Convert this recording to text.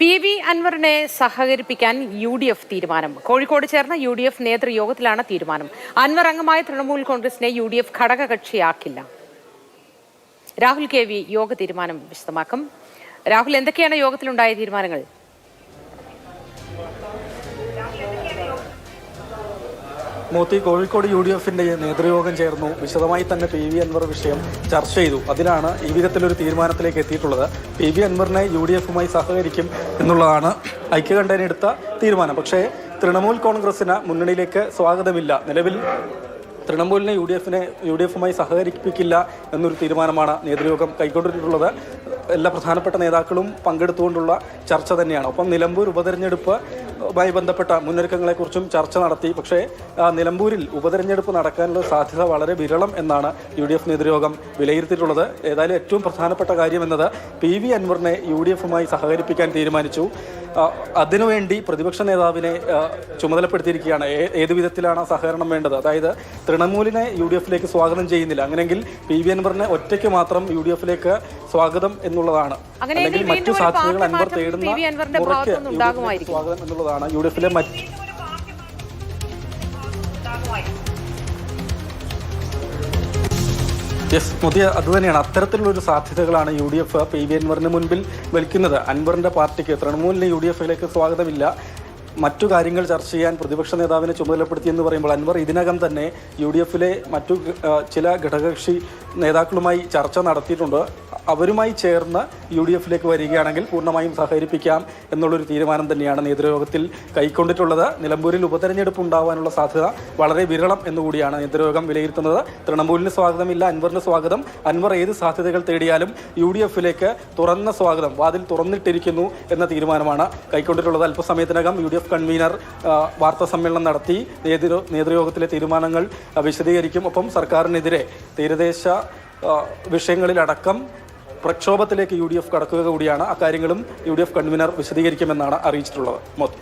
P V അൻവറിനെ സഹകരിപ്പിക്കാൻ U D F തീരുമാനം. കോഴിക്കോട് ചേർന്ന യു ഡി എഫ് നേതൃയോഗത്തിലാണ് തീരുമാനം. അൻവർ അംഗമായ തൃണമൂൽ കോൺഗ്രസിനെ യു ഡി എഫ് ഘടകകക്ഷിയാക്കില്ല. രാഹുൽ കെ വി യോഗ തീരുമാനം വിശദമാക്കും. രാഹുൽ എന്തൊക്കെയാണ് യോഗത്തിലുണ്ടായ തീരുമാനങ്ങൾ? മോത്തി കോഴിക്കോട് യു ഡി എഫിന്റെ നേതൃയോഗം ചേർന്നു. വിശദമായി തന്നെ പി വി അൻവർ വിഷയം ചർച്ച ചെയ്തു. അതിലാണ് ഈ വിധത്തിലൊരു തീരുമാനത്തിലേക്ക് എത്തിയിട്ടുള്ളത്. പി വി അൻവറിനെ യു ഡി എഫുമായി സഹകരിക്കും എന്നുള്ളതാണ് ഐക്യകണ്ഠേന എടുത്ത തീരുമാനം. പക്ഷേ തൃണമൂൽ കോൺഗ്രസിന് മുന്നണിയിലേക്ക് സ്വാഗതമില്ല. നിലവിൽ തൃണമൂലിനെ യു ഡി എഫിനെ യു ഡി എഫുമായി സഹകരിപ്പിക്കില്ല എന്നൊരു തീരുമാനമാണ് നേതൃയോഗം കൈക്കൊണ്ടിട്ടുള്ളത്. എല്ലാ പ്രധാനപ്പെട്ട നേതാക്കളും പങ്കെടുത്തുകൊണ്ടുള്ള ചർച്ച തന്നെയാണ്. ഒപ്പം നിലമ്പൂർ ഉപതെരഞ്ഞെടുപ്പുമായി ബന്ധപ്പെട്ട മുന്നൊരുക്കങ്ങളെക്കുറിച്ചും ചർച്ച നടത്തി. പക്ഷേ നിലമ്പൂരിൽ ഉപതെരഞ്ഞെടുപ്പ് നടക്കാനുള്ള സാധ്യത വളരെ വിരളം എന്നാണ് യു ഡി എഫ് നേതൃയോഗം വിലയിരുത്തിയിട്ടുള്ളത്. ഏതായാലും ഏറ്റവും പ്രധാനപ്പെട്ട കാര്യം എന്നത് പി വി അൻവറിനെ യു ഡി എഫുമായി സഹകരിപ്പിക്കാൻ തീരുമാനിച്ചു. അതിനുവേണ്ടി പ്രതിപക്ഷ നേതാവിനെ ചുമതലപ്പെടുത്തിയിരിക്കുകയാണ്. ഏത് വിധത്തിലാണ് സഹകരണം വേണ്ടത്? അതായത് തൃണമൂലിനെ യു ഡി എഫിലേക്ക് സ്വാഗതം ചെയ്യുന്നില്ല. അങ്ങനെങ്കിൽ പി വി അൻവറിനെ ഒറ്റയ്ക്ക് മാത്രം യു ഡി എഫിലേക്ക് സ്വാഗതം എന്നുള്ളതാണ്. അല്ലെങ്കിൽ മറ്റു സാധ്യതകൾ അൻവർ തേടുന്ന മുറയ്ക്ക്. സ്വാഗതം എന്നുള്ളതാണ്. യു ഡി എഫിലെ മറ്റ് യെസ് പുതിയ അതുതന്നെയാണ് അത്തരത്തിലുള്ള ഒരു സാധ്യതകളാണ് U D F P V അൻവറിന് മുൻപിൽ വിളിക്കുന്നത് അൻവറിന്റെ പാർട്ടിക്ക് തൃണമൂലിന് യു ഡി എഫിലേക്ക് സ്വാഗതമില്ല. മറ്റു കാര്യങ്ങൾ ചർച്ച ചെയ്യാൻ പ്രതിപക്ഷ നേതാവിനെ ചുമതലപ്പെടുത്തി എന്ന് പറയുമ്പോൾ അൻവർ ഇതിനകം തന്നെ യു ഡി എഫിലെ മറ്റു ചില ഘടകകക്ഷി നേതാക്കളുമായി ചർച്ച നടത്തിയിട്ടുണ്ട്. അവരുമായി ചേർന്ന് യു ഡി എഫിലേക്ക് വരികയാണെങ്കിൽ പൂർണമായും സഹകരിപ്പിക്കാം എന്നുള്ളൊരു തീരുമാനം തന്നെയാണ് നേതൃയോഗത്തിൽ കൈക്കൊണ്ടിട്ടുള്ളത്. നിലമ്പൂരിൽ ഉപതെരഞ്ഞെടുപ്പ് ഉണ്ടാവാനുള്ള സാധ്യത വളരെ വിരളം എന്നുകൂടിയാണ് നേതൃയോഗം വിലയിരുത്തുന്നത്. തൃണമൂലിന് സ്വാഗതമില്ല അൻവറിന് സ്വാഗതം. അൻവർ ഏത് സാധ്യതകൾ തേടിയാലും യു ഡി എഫിലേക്ക് തുറന്ന സ്വാഗതം വാതിൽ തുറന്നിട്ടിരിക്കുന്നു എന്ന തീരുമാനമാണ് കൈക്കൊണ്ടിട്ടുള്ളത്. അല്പസമയത്തിനകം യു ഡി എഫ് കൺവീനർ വാർത്താ സമ്മേളനം നടത്തി നേതൃയോഗത്തിലെ തീരുമാനങ്ങൾ വിശദീകരിക്കും. ഒപ്പം സർക്കാരിനെതിരെ തീരദേശ വിഷയങ്ങളിലടക്കം പ്രക്ഷോഭത്തിലേക്ക് യു ഡി എഫ് കടക്കുക കൂടിയാണ് അക്കാര്യങ്ങളും യു ഡി എഫ് കൺവീനർ വിശദീകരിക്കുമെന്നാണ് അറിയിച്ചിട്ടുള്ളത്. മൊത്തം